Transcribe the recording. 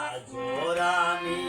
আজর আমি